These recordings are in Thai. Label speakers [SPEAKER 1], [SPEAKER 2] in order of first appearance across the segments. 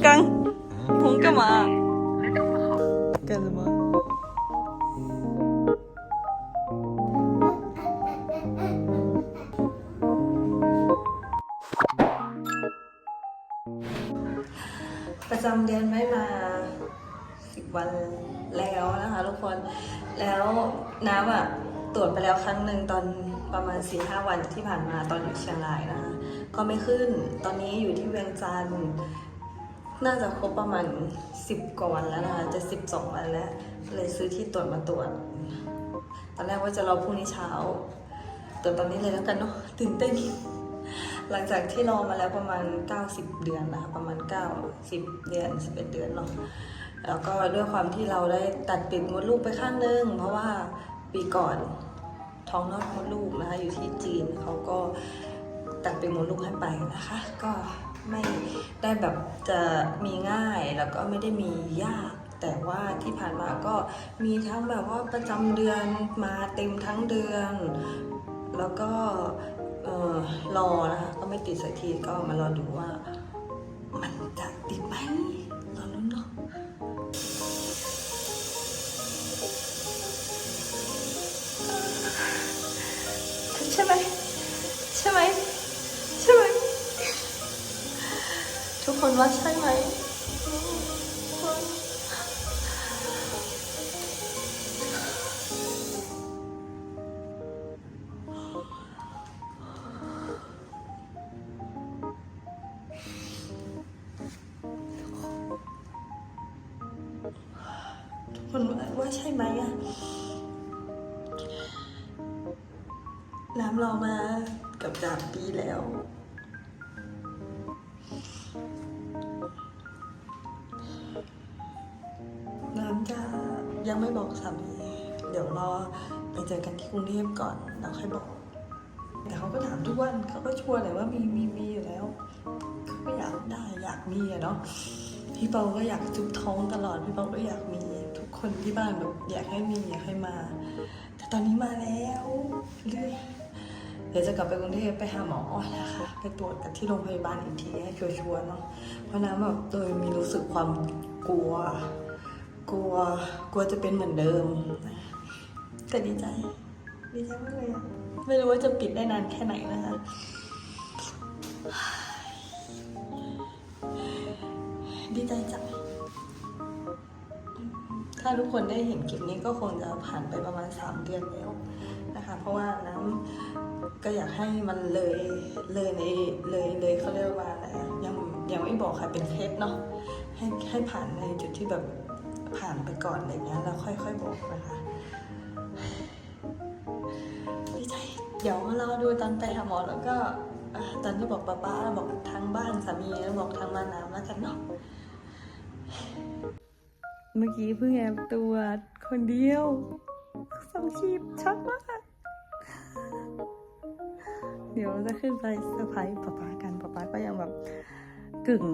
[SPEAKER 1] 잠깐干嘛？干什么ประจำเดือนไม่มาสิบวันแล้วนะคะทุกคนแล้วน้ำอะตรวจไปแล้วครั้งหนึ่งตอนประมาณสี่ห้าวันที่ผ่านมาตอนอยู่เชียงรายนะคะ ก็ไม่ขึ้นตอนนี้อยู่ที่เวียงจันทร์ น่าจะครบประมาณ 10กว่าวันแล้วนะคะจะ 12 วันแล้ว เลยซื้อที่ตรวจมาตรวจ ตอนแรกว่าจะรอพรุ่งนี้เช้าตรวจตอนนี้เลยแล้วกันเนาะตื่นเต้น หลังจากที่รอมาแล้วประมาณ 90 เดือนนะคะประมาณ90เดือน 11 เดือนเนาะแล้วก็ด้วยความที่เราได้ตัดปิดมดลูกไปข้างนึง เพราะว่าปีก่อนท้องนอกมดลูกนะคะอยู่ที่จีนเขาก็ตัดปิดมดลูกให้ไปนะคะ ก็ ไม่ได้แบบจะมีง่ายแล้วก็ไม่ได้มียาก แต่ว่าที่ผ่านมาก็มีทั้งแบบว่าประจำเดือนมาเต็มทั้งเดือน แล้วก็เอ่อรอนะคะก็ไม่ติดสักทีก็มารอดูว่า มันจะติดไหมรอลุ้นเนาะใช่ไหมใช่ไหม ทุกคนว่าใช่ไหมทุกคนว่าใช่ไหมอะน้ำรอมากับสามปีแล้ว ยังไม่บอกสามีเดี๋ยวรอไปเจอกันที่กรุงเทพก่อนแล้วค่อยบอก แต่เขาก็ถามทุกวันเขาก็ชวนเลยว่ามีมีมีอยู่แล้วเขาก็อยากได้อยากมีอะเนาะพี่เปาก็อยากจุบท้องตลอดพี่เปาก็อยากมีทุกคนที่บ้านแบบอยากให้มีอยากให้มา แต่ตอนนี้มาแล้วเรื่อยเดี๋ยวจะกลับไปกรุงเทพไปหาหมอนะคะไปตรวจกันที่โรงพยาบาลอีกทีให้ชัวร์ๆเนาะเพราะน้ำแบบโดยมีรู้สึกความกลัว กลัวกลัวจะเป็นเหมือนเดิม แต่ดีใจ ดีใจมากเลยอะไม่รู้ว่าจะปิดได้นานแค่ไหนนะคะดีใจจังถ้าทุกคนได้เห็นคลิปนี้ก็คงจะผ่านไปประมาณ 3 เดือนแล้วนะคะ เพราะว่าน้ำก็อยากให้มันเลยเลยในเลยเลยเขาเรียกว่าอะไรอะยังยังไม่บอกใครเป็นเคสเนาะให้ให้ผ่านในจุดที่แบบ ผ่านไปก่อนอะไรเงี้ยแล้วค่อยๆบอกนะคะดีใจเดี๋ยวรอดูตอนไปหาหมอแล้วก็ตอนที่บอกป้าป้าบอกทางบ้านสามีแล้วบอกทางบ้านน้ำแล้วกันเนาะเมื่อกี้เพิ่งแอบตรวจคนเดียวสองชีพช็อกมาก เดี๋ยวจะขึ้นไปเซอร์ไพรส์ป๊าป๊ากันป๊าป๊าก็ยังแบบกึ่ง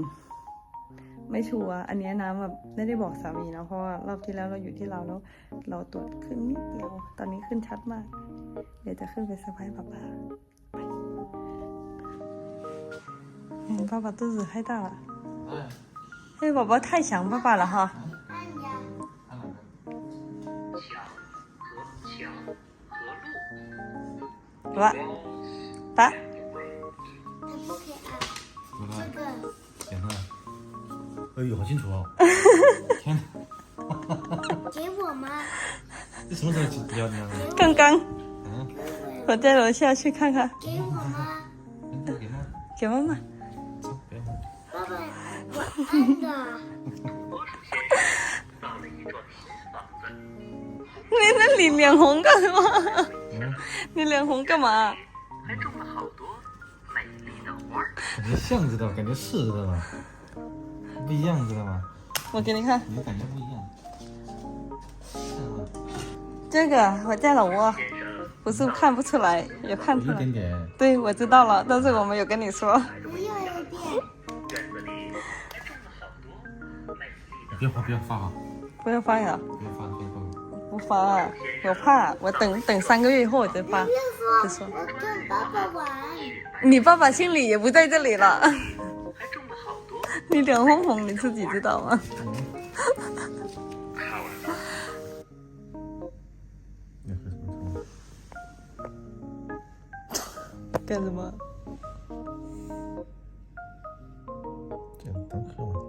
[SPEAKER 1] ไม่ชัวร์อันเนี้ยน้ำแบบไม่ได้บอกสามีนะเพราะว่ารอบที่แล้วเราอยู่ที่เราแล้ว เราตรวจขึ้นนิดเดียว ตอนนี้ขึ้นชัดมาก เดี๋ยวจะขึ้นไปเซอร์ไพรส์ป๊าป๊าไป嗯，爸爸肚子太大了。
[SPEAKER 2] 哎，
[SPEAKER 1] 哎，宝宝太想爸爸了哈。
[SPEAKER 2] 看哪个？
[SPEAKER 3] 强和强和路。
[SPEAKER 1] 爸爸，爸，
[SPEAKER 2] 哎呦，好清楚哦！天哪，
[SPEAKER 4] 给我吗？
[SPEAKER 2] 这什么时候聊的呢？
[SPEAKER 1] 刚刚
[SPEAKER 2] 嗯，
[SPEAKER 1] 我在楼下去看看，
[SPEAKER 4] 给我吗？
[SPEAKER 2] 嗯给妈？
[SPEAKER 1] 给妈妈。
[SPEAKER 4] 爸爸，我按的。
[SPEAKER 3] 魔术先生造了一幢新房子，
[SPEAKER 1] 你那你脸红干嘛？
[SPEAKER 2] 嗯，
[SPEAKER 1] 你脸红干嘛？
[SPEAKER 3] 还种了好多美丽的花儿。
[SPEAKER 2] 感觉像知道，感觉是知道吗？不一样，知道吗？
[SPEAKER 1] 我给你看，
[SPEAKER 2] 你的感觉不一样。
[SPEAKER 1] 这个我在老挝，不是看不出来，也看出来
[SPEAKER 2] 一点。点。
[SPEAKER 1] 对，我知道了，但是我没有跟你说。
[SPEAKER 4] 我有一点。
[SPEAKER 3] 院子里还种了好多美丽的
[SPEAKER 2] 不要发，不要发啊！
[SPEAKER 1] 不要发呀，
[SPEAKER 2] 不要发，不要发。
[SPEAKER 1] 不发，我怕，我等等三个月以后我再发。
[SPEAKER 4] 就
[SPEAKER 1] 就说
[SPEAKER 4] 说我跟爸爸玩。
[SPEAKER 1] 你爸爸心里也不在这里了。你脸红红，你自己知道吗？干什么？
[SPEAKER 2] 简单课吗？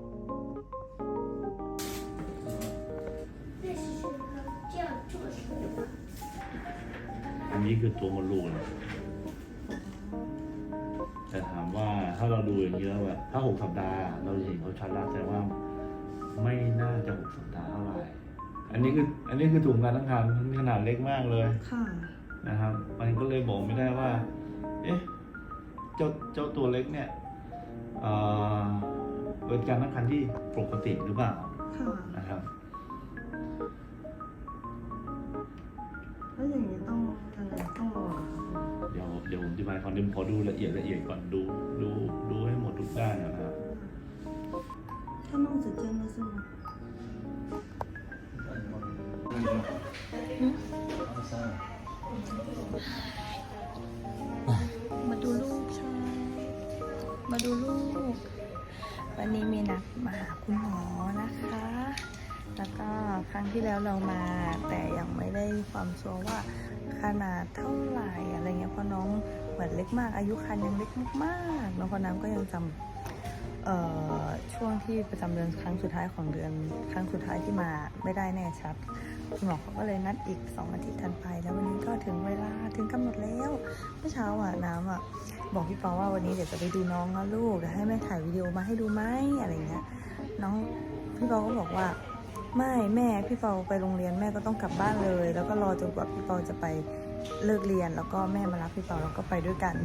[SPEAKER 4] 这样做什么？
[SPEAKER 5] 你一个多么弱了。ามว่าถ้าเราดูอย่างนี้แล้วแบบถ้าหกสัปดาห์เราจะเห็นเขาชัดแล้วแสดงว่าไม่น่าจะหกสัปดาห์เท่าไหร่อันนี้คืออันนี้คือถุงการตั้งครรภ์มันขนาดเล็กมากเลย
[SPEAKER 1] ค่ะ
[SPEAKER 5] นะครับ มันก็เลยบอกไม่ได้ว่า เอ๊ะเจ้าเจ้าตัวเล็กเนี่ยเอ่อเป็นการตั้งครรภ์ที่ปกติหรือเปล่า
[SPEAKER 1] ค่ะ
[SPEAKER 5] นะครับ บายคอนเดมขอดูละเอียดละเอียดก่อนดูดูดูให้หมดทุกด้านนะครับ
[SPEAKER 1] 他弄指尖的是吗？มาดูลูกใช่มาดูลูก วันนี้มีนัดมาหาคุณหมอนะคะ แล้วก็ครั้งที่แล้วเรามา แต่ยังไม่ได้ความชัวร์ว่าขนาดเท่าไหร่อะไรเงี้ยเพราะน้อง เหมือนเล็กมาก อายุคันยังเล็กมากๆน้องพอน้ำก็ยังจำเอ่อช่วงที่ประจำเดือนครั้งสุดท้ายของเดือนครั้งสุดท้ายที่มาไม่ได้แน่ชัดคุณหมอเขาก็เลยนัดอีก 2 อาทิตย์ถัดไป แล้ววันนี้ก็ถึงเวลาถึงกำหนดแล้วเมื่อเช้าอะน้ำอะบอกพี่ปอว่าวันนี้เดี๋ยวจะไปดูน้องนะลูกเดี๋ยวให้แม่ถ่ายวิดีโอมาให้ดูไหมอะไรเงี้ยน้องพี่ปอก็บอกว่า ไม่แม่พี่ปาไปโรงเรียนแม่ก็ต้องกลับบ้านเลย แล้วก็รอจนกว่าพี่ปาจะไป เลิกเรียนแล้วก็แม่มารับพี่เปาแล้วก็ไปด้วยกัน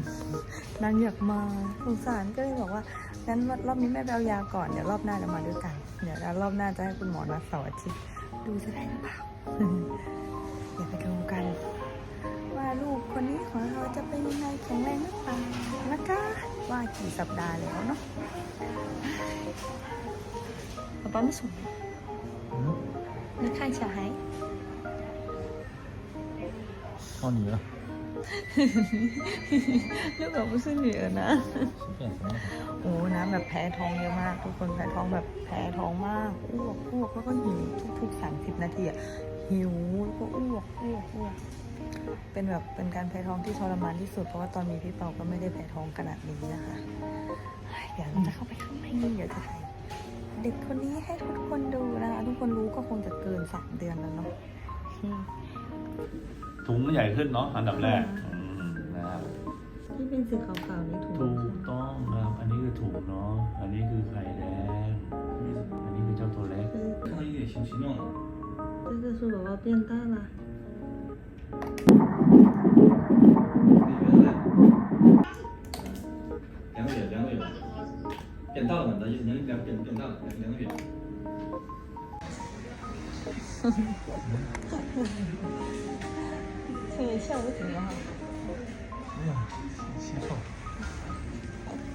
[SPEAKER 1] นางอยากมาสงสารก็เลยบอกว่างั้นรอบนี้แม่ไปเอายาก่อนเดี๋ยวรอบหน้าจะมาด้วยกัน เดี๋ยวรอบหน้าจะให้คุณหมอนัดเสาร์อาทิตย์ดูจะได้หรือเปล่าเดี๋ยวไปดูกัน ว่าลูกคนนี้ของเราจะเป็นยังไงแข็งแรงหรือเปล่านะคะว่ากี่สัปดาห์แล้วเนาะป๊าป๊าไม่สน
[SPEAKER 2] 嗯，
[SPEAKER 1] 你看小孩，
[SPEAKER 2] 靠你了，
[SPEAKER 1] 如果不是女儿呢？
[SPEAKER 2] 随便什么都好。
[SPEAKER 1] โอ้น้ำแบบแพ้ท้องเยอะมาก ทุกคนแพ้ท้องแบบแพ้ท้องมากอ้วกอ้วกแล้วก็หิวทุกๆสามสิบนาทีอะหิวแล้วก็อ้วกอ้วกอ้วกเป็นแบบเป็นการแพ้ท้องที่ทรมานที่สุดเพราะว่าตอนมีพี่เปาก็ไม่ได้แพ้ท้องขนาดนี้นะคะเดี๋ยวเราจะเข้าไปข้างในเดี๋ยวจะถ่ายเด็กคนนี้ให้ทุกคนดูนะคะทุกคนรู้ก็คงจะเกินสามเดือนแล้วเนาะอืม
[SPEAKER 5] ถุงมันใหญ่ขึ้นเนาะอันดับแรกอืมนะครับ
[SPEAKER 1] ที่เป็นสีขาวๆนี่ถูก
[SPEAKER 5] ถูกต้องครับอันนี้คือถุงเนาะอันนี้คือไข่แดง อันนี้คือเจ้าตัวเล็ก
[SPEAKER 2] 看到有点形形状了。
[SPEAKER 1] 这个是宝宝变大了。
[SPEAKER 2] 两个月，两个月，变大了嘛？那就两两变变大了，两两个月。
[SPEAKER 1] 是你笑不停啊！
[SPEAKER 2] 哎呀，气臭！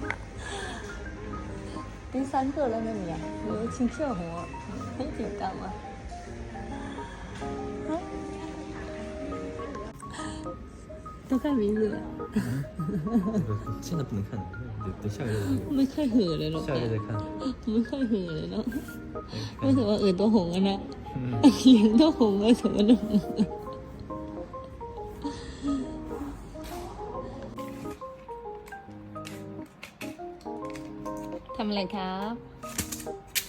[SPEAKER 1] 第三个那个你啊，我请笑我，很紧张 了？啊？都看名字了。
[SPEAKER 2] 现在不能看了，等下个月。我
[SPEAKER 1] 们看了。
[SPEAKER 2] 下个月再看。
[SPEAKER 1] 我们看恶了了。为什么耳朵红了呢？脸、都红了，怎么了？ อะไรครับ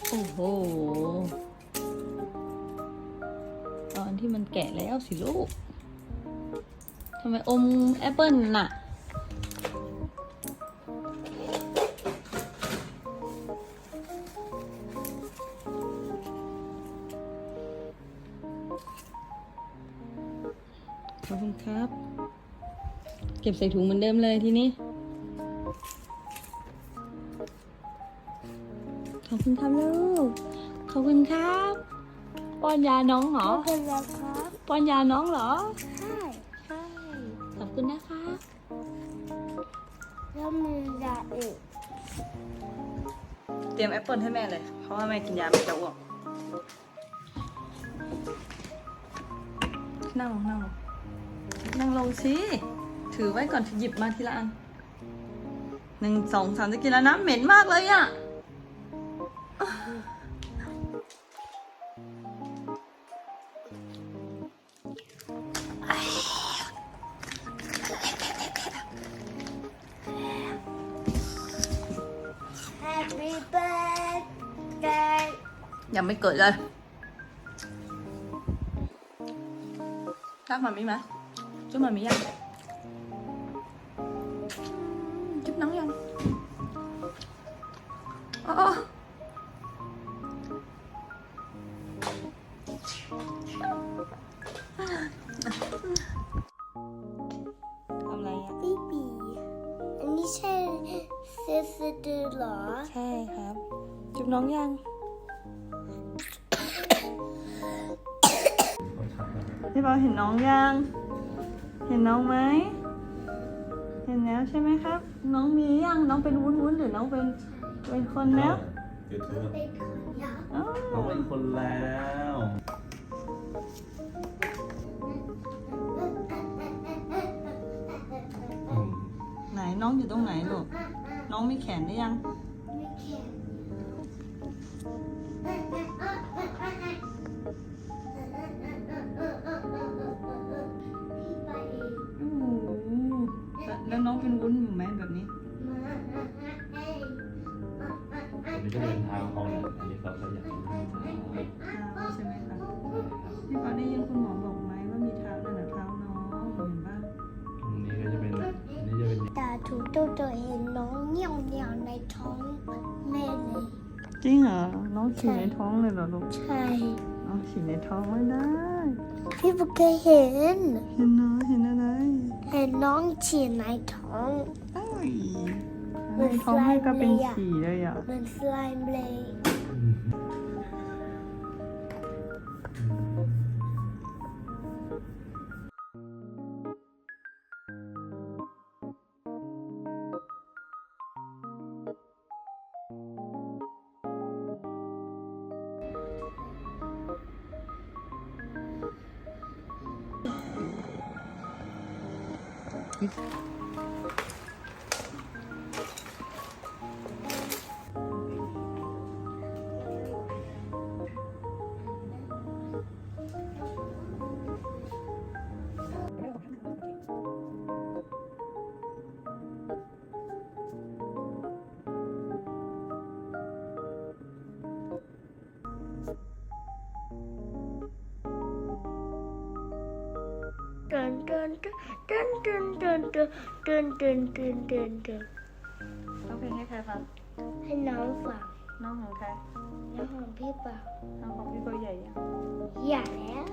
[SPEAKER 1] โอ้โห ตอนที่มันแกะแล้วสิลูกทำไมอมแอปเปิลน่ะ ขอบคุณครับ เก็บใส่ถุงเหมือนเดิมเลยทีนี้ คุณครับลูก ขอบคุณครับ ป้อนยาน้องเหรอ
[SPEAKER 4] ขอบคุณนะครับ
[SPEAKER 1] ป้อนยาน้องเหรอ
[SPEAKER 4] ใช่
[SPEAKER 1] ใช่ขอบคุณนะคะ
[SPEAKER 4] แล้วมียาอีก
[SPEAKER 1] เตรียมแอปเปิลให้แม่เลย เพราะว่าแม่กินยาไม่จะอ้วก นั่งลงนั่งลงนั่งลงสิ ถือไว้ก่อนหยิบมาทีละอันหนึ่งสองสามจะกินแล้วนะ เหม็นมากเลยอะ่ะ giờ mới cười lên. Tắt mà mi mà. Chúc mừng mi ăn chút nóng ăn ô làm อะไรอ่ะ
[SPEAKER 4] บีบีอันนี้ใช่เซสเดอร์เหรอ
[SPEAKER 1] ใช่ครับ จุ๊บน้องยัง พี่บอลเห็นน้องยัง เห็นน้องไหม เห็นแล้วใช่ไหมครับ น้องมียัง น้องเป็นวุ้นวุ้นหรือน้องเป็นเป็นคนแล้ว
[SPEAKER 2] จุดทูบอ้า
[SPEAKER 4] วน้อ
[SPEAKER 1] ง
[SPEAKER 5] เป็นคนแล้ว
[SPEAKER 1] ไหนน้องอยู่ตรงไหนลูก น้องมีแขนหรือยัง
[SPEAKER 5] ก็เดินทางเขาและอันนี้เขาก็อยากรู้ทาง
[SPEAKER 1] ใช่ไหมคะใช่ไหมคะพี่ปอได้ยังคุณหมอบอกไหมว่ามีเท้านั่นน่เท้าน้องเห็นปะ
[SPEAKER 5] ตรงนี้ก็จะเป็นแบบนี้จะเป็น
[SPEAKER 4] ตาถูตัวตัวเห็นน้องเงี่ยวเงี่ยวในท้องแม่เลย
[SPEAKER 1] จริงเหรอ น้องฉี่ในท้องเลยเหรอลูก
[SPEAKER 4] ใช่
[SPEAKER 1] น้องฉี่ในท้องไม่ได้
[SPEAKER 4] พี่บุกเคยเห็น
[SPEAKER 1] เห็นน้องเห็นอะไร
[SPEAKER 4] เห็นน้องฉี่ในท้อง
[SPEAKER 1] อ้ย
[SPEAKER 4] มันส
[SPEAKER 1] ท้องไลมัน
[SPEAKER 4] ม์ก็เลเป็นยอ่ะ
[SPEAKER 1] สีเลยอ่ะ
[SPEAKER 4] มันสไลม์เลย ตึนตึนตึนตึนตึนตึนตึนตึนตึน
[SPEAKER 1] ร้องเพลงให้ใครฟัง
[SPEAKER 4] ให้น้องฟัง
[SPEAKER 1] น้องของใคร
[SPEAKER 4] น้องของพี่เปา
[SPEAKER 1] น้องของพี่เปาใหญ่ยัง
[SPEAKER 4] ใหญ่แล้ว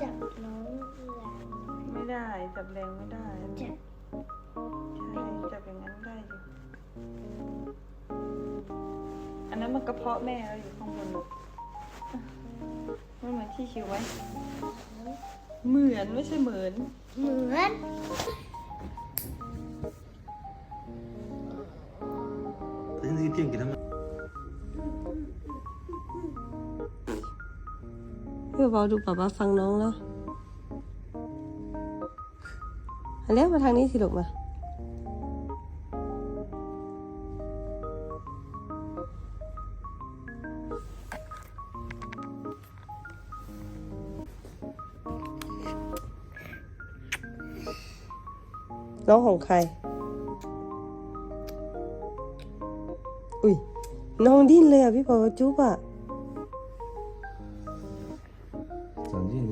[SPEAKER 4] จับน้องแรง
[SPEAKER 1] ไม่ได้ จับแรงไม่ได้ใช่จับอย่างนั้นได้อยู่อันนั้นมันกระเพาะแม่เราอยู่ข้างบนมันเหมือนที่คิวไว้ เหมือนไม่ใช่เหมือน
[SPEAKER 4] เหมือน
[SPEAKER 2] นี่เพียงกินทำ
[SPEAKER 1] ไมเพื่อเบาดูป๊าป๊าฟังน้องแล้วเอาแล้วมาทางนี้สิลูกมา น้องของใคร อุ้ยน้องดิ้นเลยอะพี่ปอจุ๊บอะ
[SPEAKER 2] จั
[SPEAKER 4] งดิ้น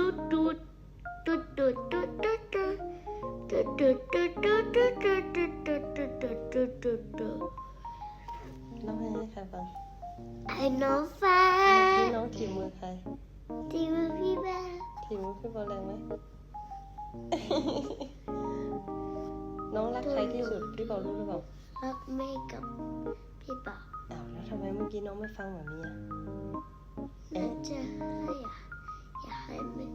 [SPEAKER 4] เถี
[SPEAKER 6] บมือพี่บอลแรงไหม น้องรักใครที่สุด พี่บอลรู้หรือเปล่า
[SPEAKER 4] รักแม่กับพี่บ่าว
[SPEAKER 6] อ้าวแล้วทำไมเมื่อกี้น้องไม่ฟังแบบนี้อะ
[SPEAKER 4] น่าจะให้อะอยากให้แม่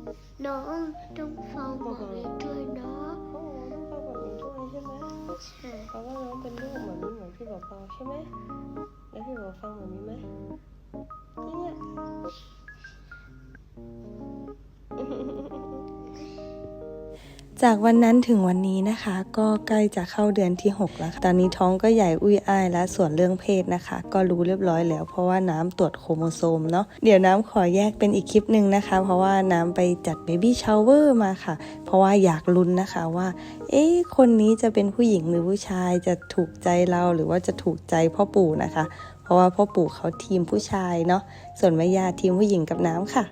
[SPEAKER 4] น้องต้องฟังบอกเลยด้วยเนาะ
[SPEAKER 6] โอ้ต้องฟังแบบนี้ด้วยใช่ไหม
[SPEAKER 4] ใช่
[SPEAKER 6] เพราะว่าน้องเป็นลูกเหมือนนี้เหมือนพี่บอกเปาใช่ไหมแล้วพี่บอกฟังแบบนี้ไหมจริงอะ
[SPEAKER 7] จากวันนั้นถึงวันนี้นะคะ ก็ใกล้จะเข้าเดือนที่ 6 แล้วค่ะตอนนี้ท้องก็ใหญ่อุ้ยอ้ายและส่วนเรื่องเพศนะคะ ก็รู้เรียบร้อยแล้ว เพราะว่าน้ำตรวจโครโมโซมเนาะเดี๋ยวน้ำขอแยกเป็นอีกคลิปหนึ่งนะคะ เพราะว่าน้ำไปจัดเบบี้ชาวเวอร์มาค่ะ เพราะว่าอยากลุ้นนะคะว่า เอ๊ะคนนี้จะเป็นผู้หญิงหรือผู้ชายจะถูกใจเราหรือว่าจะถูกใจพ่อปู่นะคะ เพราะว่าพ่อปู่เขาทีมผู้ชายเนาะส่วนแม่ยาทีมผู้หญิงกับน้ำค่ะ